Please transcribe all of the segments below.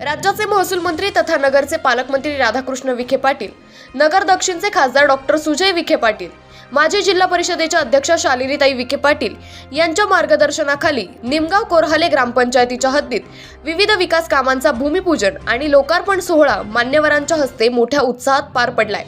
राज्याचे महसूल मंत्री तथा नगरचे पालकमंत्री राधाकृष्ण विखे पाटील नगर दक्षिणचे खासदार डॉक्टर सुजय विखे पाटील माजी जिल्हा परिषदेच्या अध्यक्षा शालिनीताई विखे पाटील यांच्या मार्गदर्शनाखाली निमगाव कोरहाले ग्रामपंचायतीच्या हद्दीत विविध विकास कामांचा भूमिपूजन आणि लोकार्पण सोहळा मान्यवरांच्या हस्ते मोठ्या उत्साहात पार पडलाय.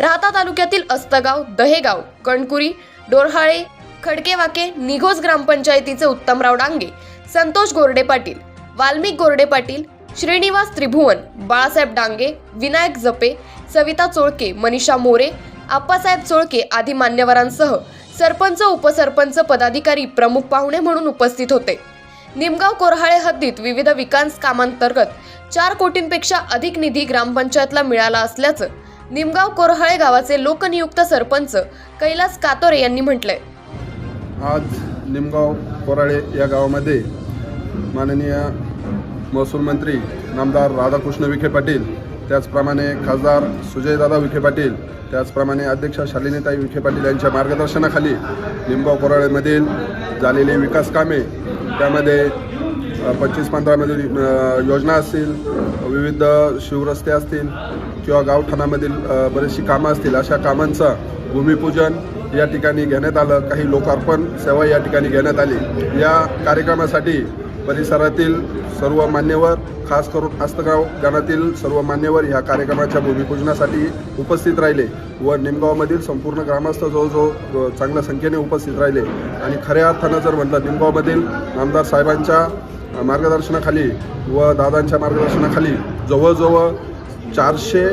राहता तालुक्यातील अस्तगाव दहेगाव कणकुरी डोरहाळे खडकेवाके निघोज ग्रामपंचायतीचे उत्तमराव डांगे संतोष गोरडे पाटील वाल्मिक गोरडे पाटील श्रीनिवास त्रिभुवन बाळासाहेब डांगे विनायक जपे सविता चोळके मनीषा मोरे आप्पासाहेब चोळके आदी मान्यवरांसह सरपंच उपसरपंच पदाधिकारी प्रमुख पाहुणे म्हणून उपस्थित होते. निमगाव कोरहाळे हद्दीत विविध विकास कामांतर्गत चार कोटींपेक्षा अधिक निधी ग्रामपंचायतला मिळाला असल्याचं निमगाव कोरहाळे गावाचे लोकनियुक्त सरपंच कैलास कातोरे यांनी म्हटलंय. आज निमगाव कोराळे या गावामध्ये माननीय महसूल मंत्री नामदार राधाकृष्ण विखे पाटील त्याचप्रमाणे खासदार सुजयदादा विखे पाटील त्याचप्रमाणे अध्यक्षा शालिनीताई विखे पाटील यांच्या मार्गदर्शनाखाली लिंबा कोराळेमधील झालेली विकास कामे त्यामध्ये पंचवीस पंधरामधील योजना असतील विविध शिवरस्ते असतील किंवा गावठाणामधील बरीचशी कामं असतील अशा कामांचं भूमिपूजन या ठिकाणी घेण्यात आलं. काही लोकार्पण सेवा या ठिकाणी घेण्यात आली. या कार्यक्रमासाठी परिसरातील सर्व मान्यवर खास करून आस्तगाव गणातील सर्व मान्यवर ह्या कार्यक्रमाच्या भूमिपूजनासाठी उपस्थित राहिले व निमगावमधील संपूर्ण ग्रामस्थ जवळजवळ चांगल्या संख्येने उपस्थित राहिले. आणि खऱ्या अर्थानं जर म्हटलं निमगावमधील आमदार साहेबांच्या मार्गदर्शनाखाली व दादांच्या मार्गदर्शनाखाली जवळजवळ चारशे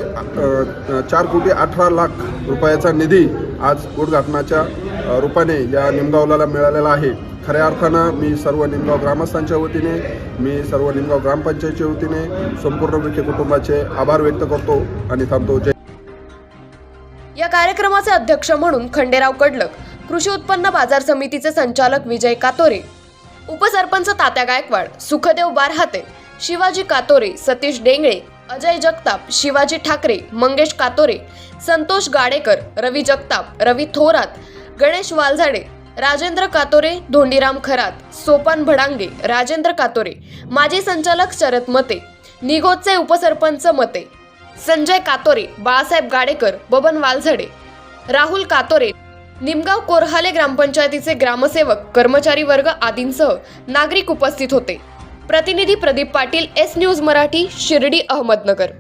चार कोटी अठरा लाख रुपयाचा निधी आज उद्घाटनाच्या रूपाने या निमगावला मिळालेला आहे. खऱ्या अर्थानं मी सर्व निमगाव ग्रामस्थांच्या वतीने मी सर्व निमगाव ग्रामपंचायतच्या वतीने संपूर्ण विखे कुटुंबाचे आभार व्यक्त करतो आणि थांबतो. जय या कार्यक्रमाचे अध्यक्ष म्हणून खंडेराव कडलक कृषी उत्पन्न बाजार समितीचे संचालक विजय कातोरे उपसरपंच तात्या गायकवाड सुखदेव बारहाते शिवाजी कातोरे सतीश डेंगळे अजय जगताप शिवाजी ठाकरे मंगेश कातोरे संतोष गाडेकर रवी जगताप रवी थोरात गणेश वालझाडे राजेंद्र कातोरे धोंडीराम खरात सोपान भडांगे राजेंद्र कातोरे माजी संचालक शरद मते निगोजचे उपसरपंच मते संजय कातोरे बाळासाहेब गाडेकर बबन वालझडे राहुल कातोरे निमगाव कोरहाले ग्रामपंचायतीचे ग्रामसेवक कर्मचारी वर्ग आदींसह नागरिक उपस्थित होते. प्रतिनिधी प्रदीप पाटील एस न्यूज मराठी शिर्डी अहमदनगर.